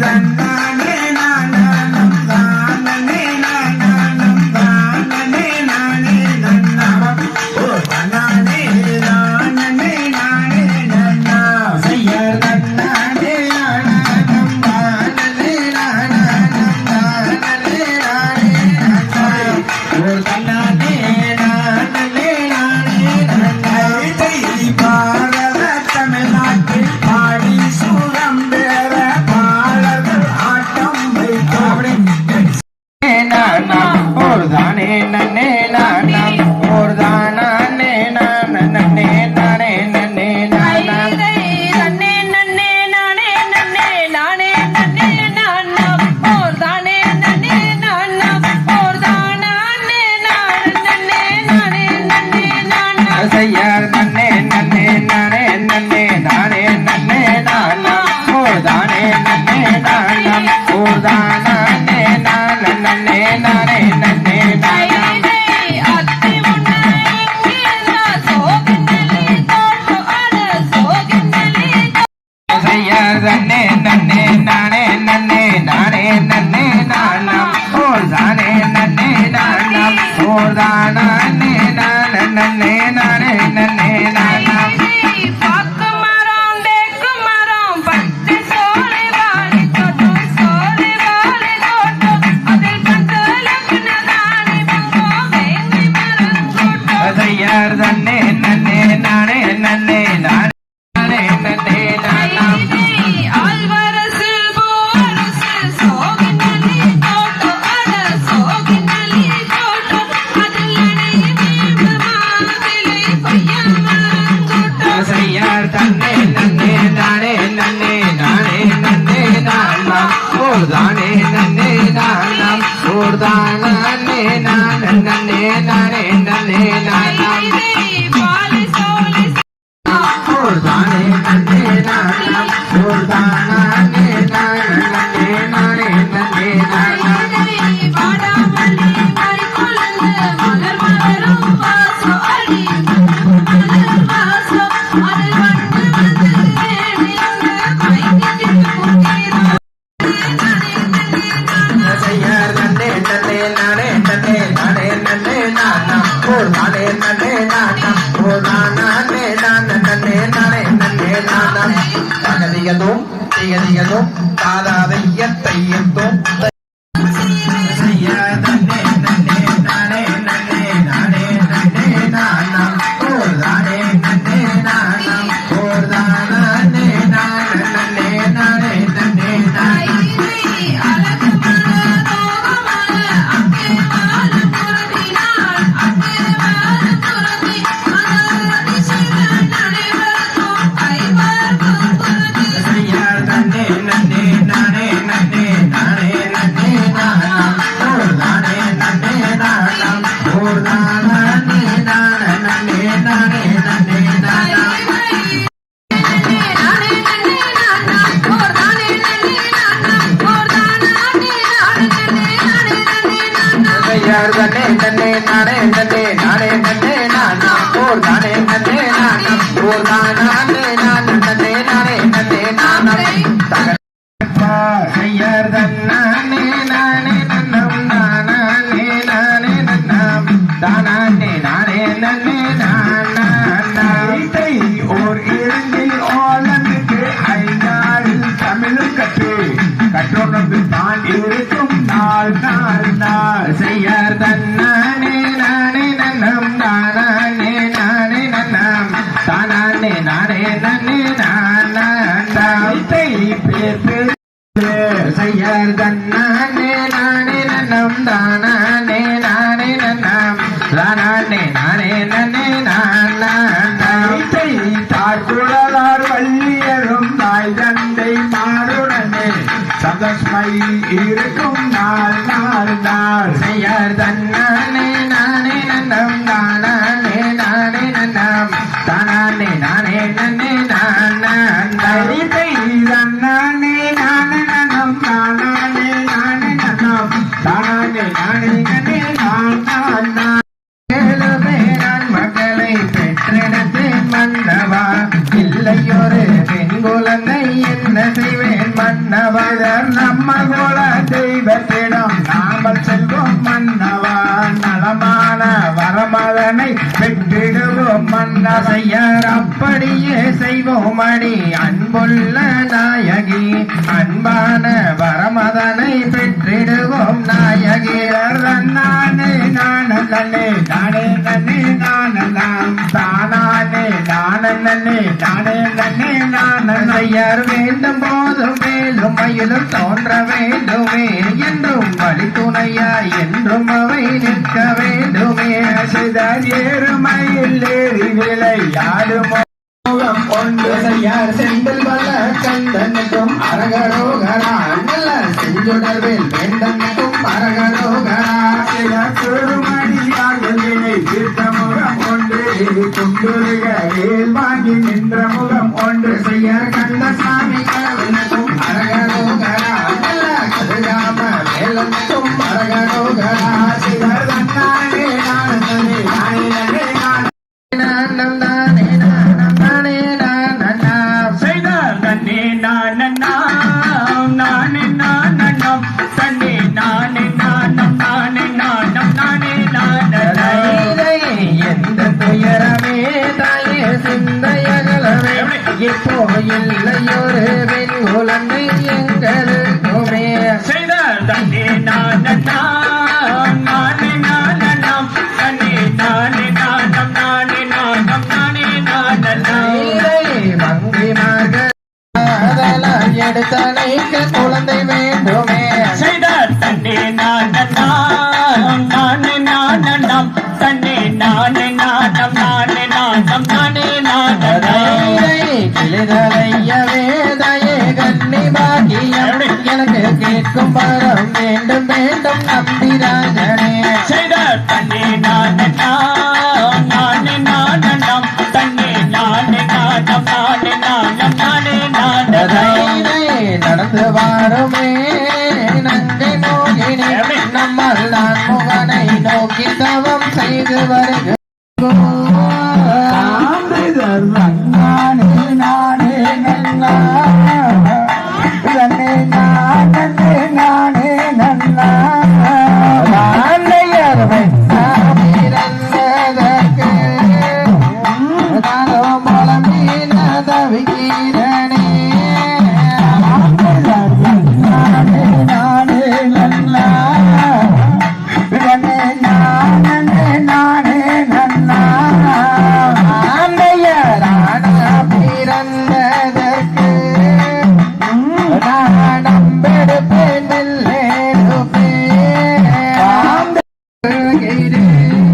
Rana. நானா கூட்டம் தன்னே. மன்னவா இல்லையொரு பெண் குழந்தை என்ன செய்வேன்? மன்னவா நம்ம கோல தெய்வத்திடம் நாமல் செல்வோம். மன்னவான் நலமான வரமதனை பெற்றிடுவோம். மன்னவையர் அப்படியே செய்வோம் அடி. அன்புள்ள நாயகி அன்பான வரமதனை பெற்றிடுவோம். நாயகியர் நானே நானே நானே நானே நானலாம் தானானே நன்னே நானே நன்னே நான் நானையர் வேண்டும் போதும் மேலும் மயிலும் தோன்ற வேண்டுமே. என்றும் வழி துணையா என்றும் அவை நிற்க வேண்டுமே. செய்தார் ஏறுமையில் ஏறி விளையாடும் முகம் கொண்டு செய்யார் செந்தில் வல்ல கந்தனுக்கும் அரகரோகரா நல்ல செஞ்சுடர்வில் வேந்தனுக்கும் அரகரோக ஒன்று குண்டுருகையில் வாங்கி நின்ற முகம் ஒன்று செய்ய பெண் குழந்தை எங்களுக்குமே நானே நானே நானம் நானே நானம் நானே மகள் குழந்தை வரம் வேண்டும் வேண்டும் நம்பிராஜனே செய்தார் தன்னே நானே நானே நானம் தன்னே நானே நானம் நானே நானம் நானே நானம் தைனை நடந்து வாருமே மோகினி நம்மால் நான் முகனை நோக்கி தவம் செய்து பிறந்ததற்கு Mm-hmm.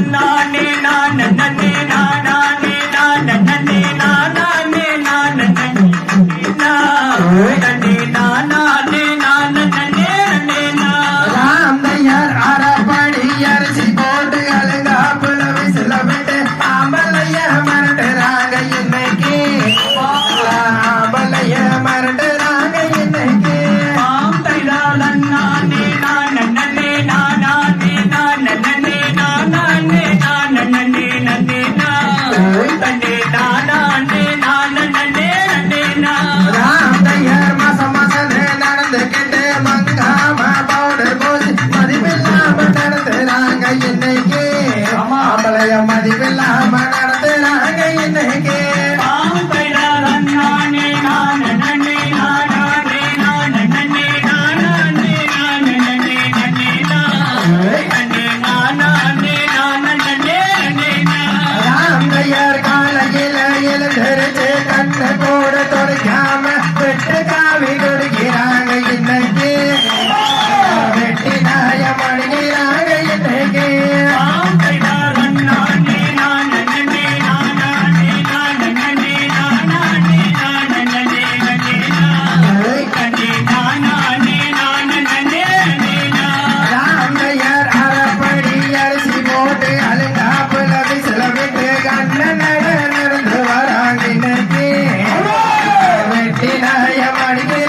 அண்ணா மனித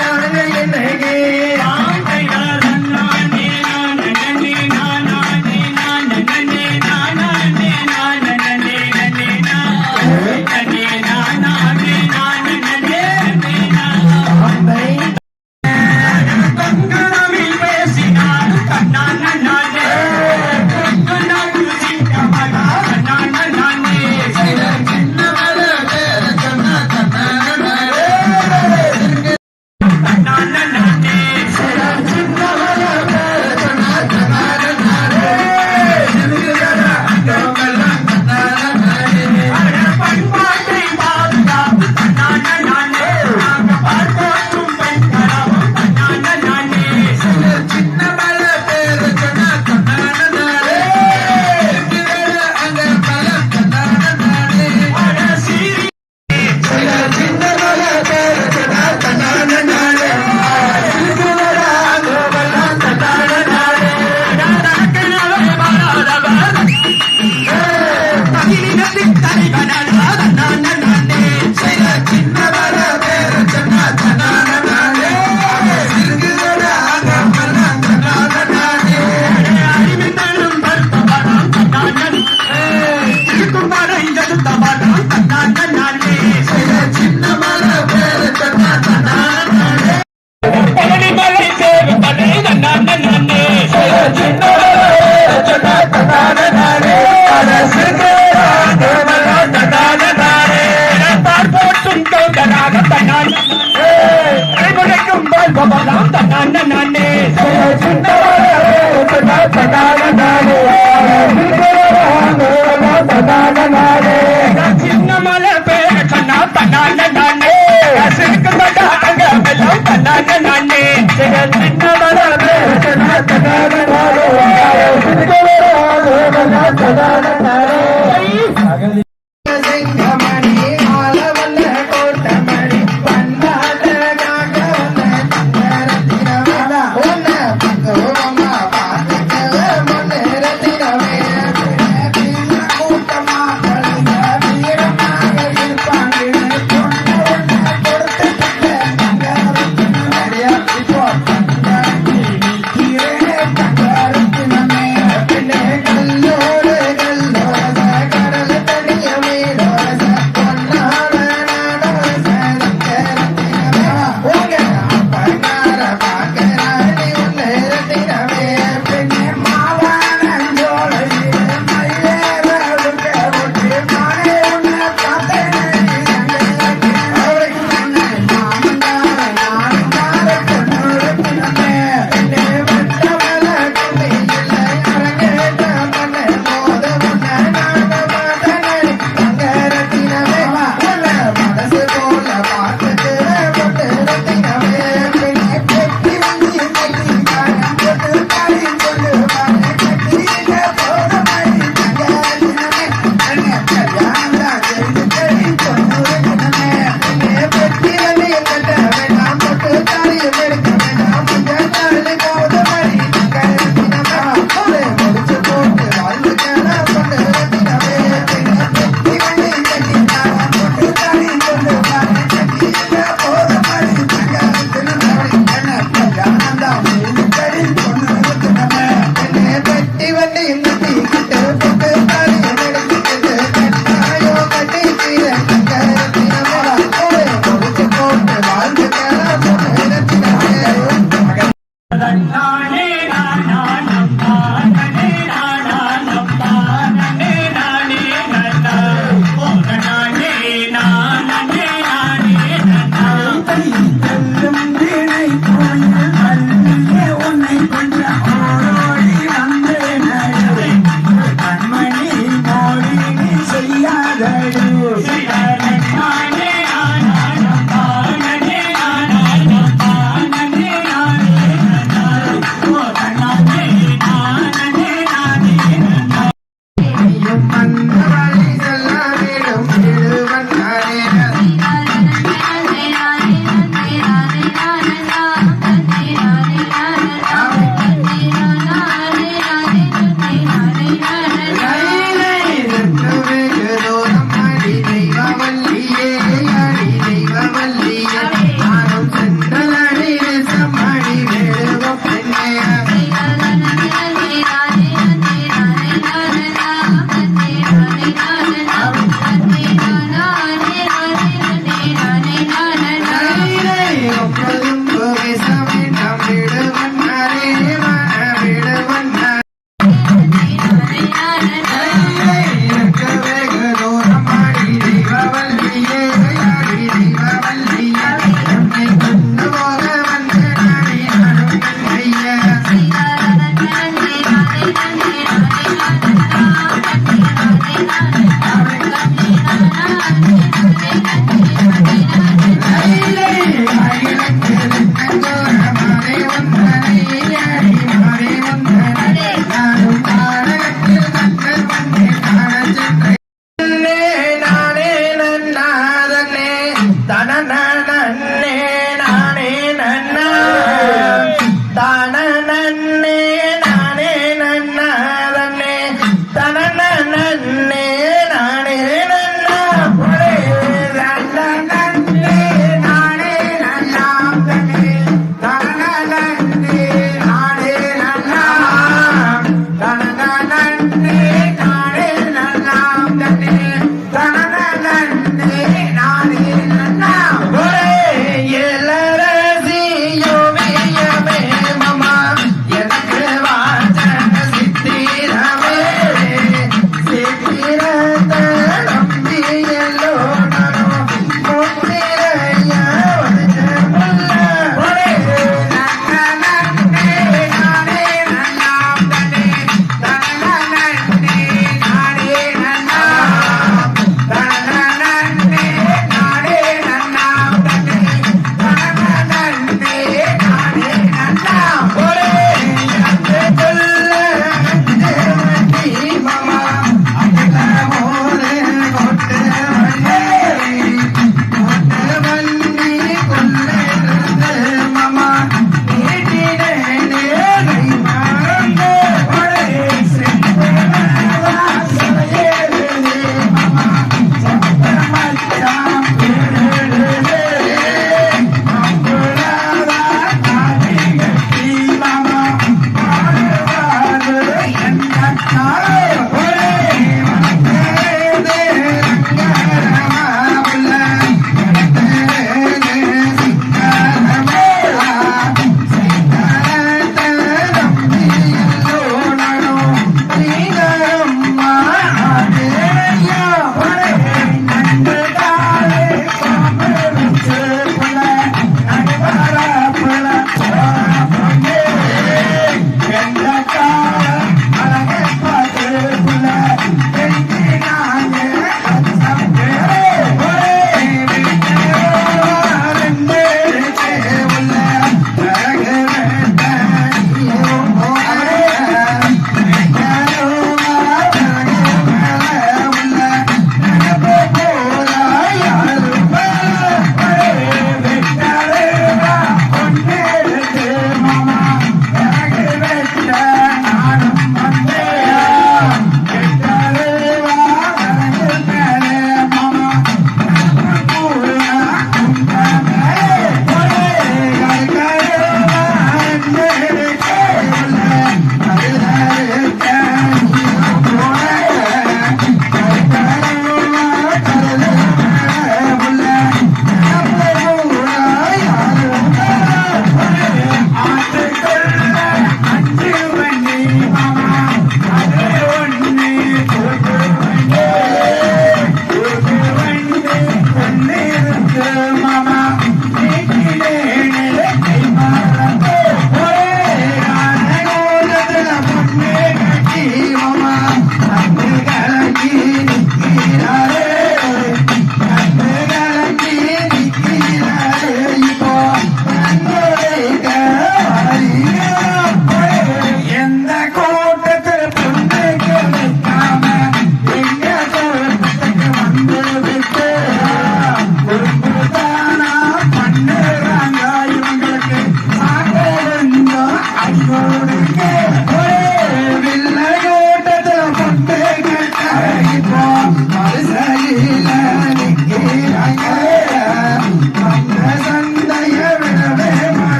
I'm dying.